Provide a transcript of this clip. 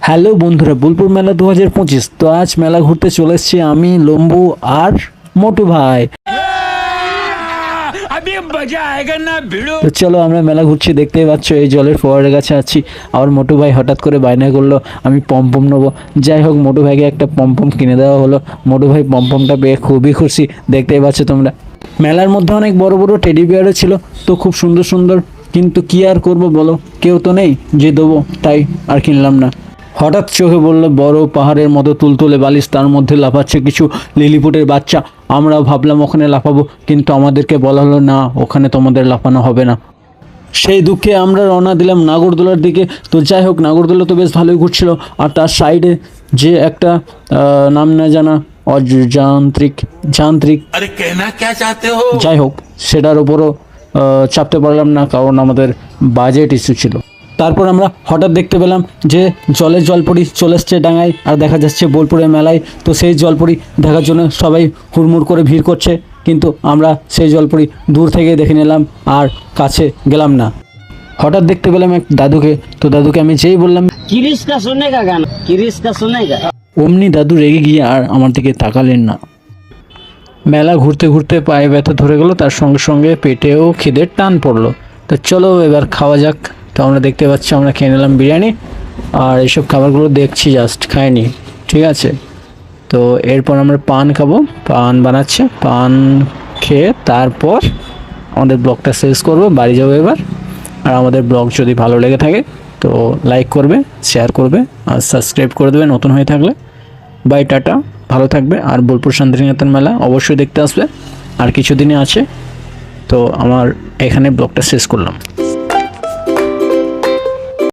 Hello বন্ধুরা বোলপুর মেলা দু হাজার পঁচিশ। তো আজ মেলা ঘুরতে চলে এসেছি আমি লম্বু আর মোটু ভাই। তো চলো আমরা মেলা ঘুরছি দেখতেই পাচ্ছ এই জলের ফোয়ারের কাছে আছি। আর মোটু ভাই হঠাৎ করে বায়না করল আমি পম্পম নেব। যাই হোক মোটু ভাইকে একটা পম্পম কিনে দেওয়া হলো। মোটু ভাই পম্পমটা পেয়ে খুবই খুশি দেখতেই পাচ্ছ তোমরা। মেলার মধ্যে অনেক বড় বড় টেডি বিয়ারও ছিল তো খুব সুন্দর সুন্দর। কিন্তু কি আর করব বলো কেউ তো নেই যে দেবো তাই আর কিনলাম না। হঠাৎ চোখে বলল বড় পাহাড়ের মতো তুলতুলে বালিশ তার মধ্যে লাফাচ্ছে কিছু লিলিপুটের বাচ্চা। আমরা ভাবলাম ওখানে লাফাবো কিন্তু আমাদেরকে বলা হলো না ওখানে তোমাদের লাফানো হবে না। সেই দুঃখে আমরা রওনা দিলাম নাগরদোলার দিকে। তো যাই হোক নাগরদোলা তো বেশ ভালোই ঘুরছিল। আর তার সাইডে যে একটা নাম না জানা অযান্ত্রিক যান্ত্রিক। যাই হোক সেটার উপরও চাপতে পারলাম না কারণ আমাদের বাজেট ইস্যু ছিল। তারপর আমরা হঠাৎ দেখতে পেলাম যে জলের জলপরি চলে এসছে ডাঙায় আর দেখা যাচ্ছে বোলপুরের মেলায়। তো সেই জলপরি দেখার জন্য সবাই হুড়মুড় করে ভিড় করছে কিন্তু আমরা সেই জলপরি দূর থেকে দেখে নিলাম আর কাছে গেলাম না। হঠাৎ দেখতে পেলাম এক দাদুকে তো দাদুকে আমি যেই বললাম অমনি দাদু রেগে গিয়ে আর আমার দিকে তাকালেন না। মেলা ঘুরতে ঘুরতে পায়ে ব্যথা ধরে গেল তার সঙ্গে সঙ্গে পেটেও খিদের টান পড়ল। তো চলো এবার খাওয়া যাক। তো আমরা দেখতে পাচ্ছি, আমরা খেয়ে নিলাম বিরিয়ানি। আর এইসব খাবারগুলো দেখছি জাস্ট খাইনি, ঠিক আছে? তো এরপর আমরা পান খাব, পান বানাচ্ছে, পান খেয়ে তারপর আমাদের ব্লগটা শেষ করব, বাড়ি যাব এবার। আর আমাদের ব্লগ যদি ভালো লেগে থাকে, তো লাইক করবে শেয়ার করবে, আর সাবস্ক্রাইব করে দেবে নতুন হয়ে থাকলে। বাই টাটা, ভালো থাকবে। আর বোলপুর শান্তিনিকেতন মেলা অবশ্যই দেখতে আসবে। আর কিছুদিনই আছে, তো আমার এখানে ব্লগটা শেষ করলাম।